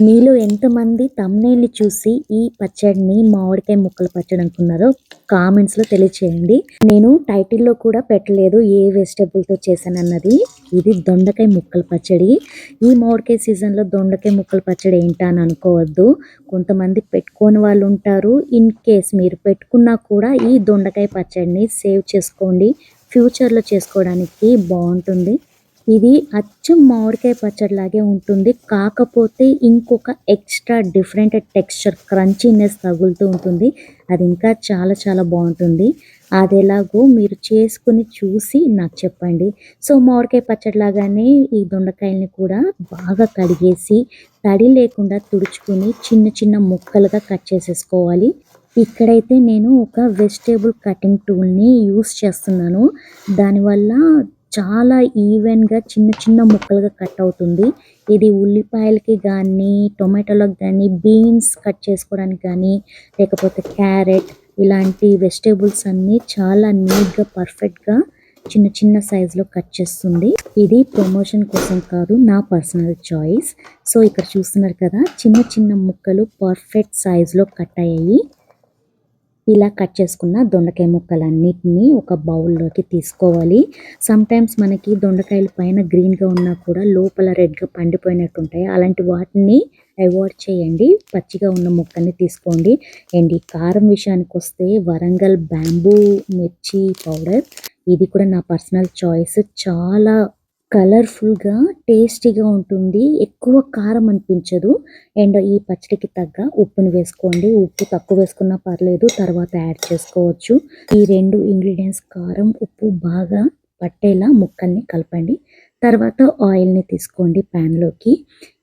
మీలో ఎంతమంది తమ్నేల్ని చూసి ఈ పచ్చడిని మామిడికాయ ముక్కలు పచ్చడి అనుకున్నారో కామెంట్స్లో తెలియచేయండి. నేను టైటిల్లో కూడా పెట్టలేదు ఏ వెజిటేబుల్తో చేశాను అన్నది ఇది దొండకాయ ముక్కల పచ్చడి. ఈ మామిడికాయ సీజన్లో దొండకాయ ముక్కల పచ్చడి ఏంటా అని అనుకోవద్దు. కొంతమంది పెట్టుకోని వాళ్ళు ఉంటారు. ఇన్ కేస్ మీరు పెట్టుకున్నా కూడా ఈ దొండకాయ పచ్చడిని సేవ్ చేసుకోండి. ఫ్యూచర్లో చేసుకోవడానికి బాగుంటుంది. ఇది అచ్చం మామిడికాయ పచ్చడి లాగే ఉంటుంది. కాకపోతే ఇంకొక ఎక్స్ట్రా డిఫరెంట్ టెక్స్చర్ క్రంచీనెస్ తగులుతూ ఉంటుంది. అది ఇంకా చాలా చాలా బాగుంటుంది. అది ఎలాగో మీరు చేసుకుని చూసి నాకు చెప్పండి. సో మామిడికాయ పచ్చడి లాగానే ఈ దొండకాయల్ని కూడా బాగా కడిగేసి తడి లేకుండా తుడుచుకుని చిన్న చిన్న ముక్కలుగా కట్ చేసేసుకోవాలి. ఇక్కడైతే నేను ఒక వెజిటేబుల్ కటింగ్ టూల్ని యూస్ చేస్తున్నాను. దానివల్ల చాలా ఈవెన్గా చిన్న చిన్న ముక్కలుగా కట్ అవుతుంది. ఇది ఉల్లిపాయలకి కానీ టొమాటోలకు కానీ బీన్స్ కట్ చేసుకోవడానికి కానీ లేకపోతే క్యారెట్ ఇలాంటి వెజిటేబుల్స్ అన్నీ చాలా నీట్గా పర్ఫెక్ట్గా చిన్న చిన్న సైజులో కట్ చేస్తుంది. ఇది ప్రమోషన్ కోసం కాదు నా పర్సనల్ చాయిస్ సో ఇక్కడ చూస్తున్నారు కదా చిన్న చిన్న ముక్కలు పర్ఫెక్ట్ సైజులో కట్ అయ్యాయి. ఇలా కట్ చేసుకున్న దొండకాయ ముక్కలన్నిటినీ ఒక బౌల్లోకి తీసుకోవాలి. సమ్ టైమ్స్ మనకి దొండకాయల పైన గ్రీన్గా ఉన్నా కూడా లోపల రెడ్గా పండిపోయినట్టు ఉంటాయి అలాంటి వాటిని అవాయిడ్ చేయండి. పచ్చిగా ఉన్న ముక్కల్ని తీసుకోండి. అండ్ ఈ కారం విషయానికి వస్తే వరంగల్ బ్యాంబూ మిర్చి పౌడర్. ఇది కూడా నా పర్సనల్ చాయిస్. చాలా కలర్ఫుల్గా టేస్టీగా ఉంటుంది. ఎక్కువ కారం అనిపించదు. అండ్ ఈ పచ్చడికి తగ్గ ఉప్పుని వేసుకోండి. ఉప్పు తక్కువ వేసుకున్నా పర్లేదు తర్వాత యాడ్ చేసుకోవచ్చు. ఈ రెండు ఇంగ్రీడియంట్స్ కారం ఉప్పు బాగా పట్టేలా ముక్కల్ని కలపండి. తర్వాత ఆయిల్ని తీసుకోండి ప్యాన్లోకి.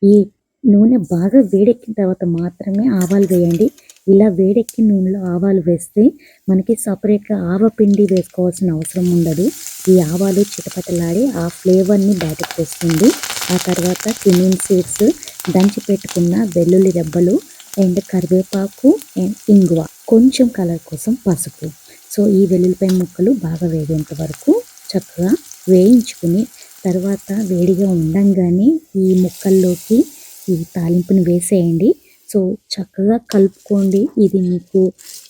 ఈ నూనె బాగా వేడెక్కిన తర్వాత మాత్రమే ఆవాలు వేయండి. ఇలా వేడెక్కిన నూనెలో ఆవాలు వేస్తే మనకి సపరేట్గా ఆవపిండి వేసుకోవాల్సిన అవసరం ఉండదు. ఈ ఆవాలు చిటపటలాడి ఆ ఫ్లేవర్ని బయటకు తెస్తుంది ఆ తర్వాత కిమిన్ సీడ్స్ దంచి పెట్టుకున్న వెల్లుల్లి రెబ్బలు అండ్ కరివేపాకు అండ్ ఇంగువ. కొంచెం కలర్ కోసం పసుపు. సో ఈ వెల్లుల్లిపాయ ముక్కలు బాగా వేగేంత వరకు చక్కగా వేయించుకుని తర్వాత వేడిగా ఉండంగానే ఈ ముక్కల్లోకి ఈ తాలింపుని వేసేయండి. సో చక్కగా కలుపుకోండి. ఇది మీకు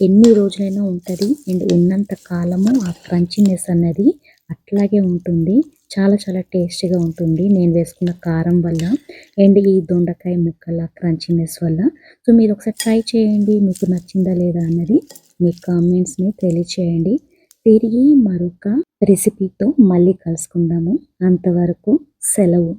ఎన్ని రోజులైనా ఉంటుంది. అండ్ ఉన్నంత కాలము ఆ క్రంచినెస్ అన్నది అట్లాగే ఉంటుంది. చాలా చాలా టేస్టీగా ఉంటుంది. నేను వేసుకున్న కారం వల్ల అండ్ ఈ దొండకాయ ముక్కల క్రంచినెస్ వల్ల. సో మీరు ఒకసారి ట్రై చేయండి. మీకు నచ్చిందా లేదా అన్నది మీ కామెంట్స్ని తెలియచేయండి. తిరిగి మరొక రెసిపీతో మళ్ళీ కలుసుకుందాము. అంతవరకు సెలవు.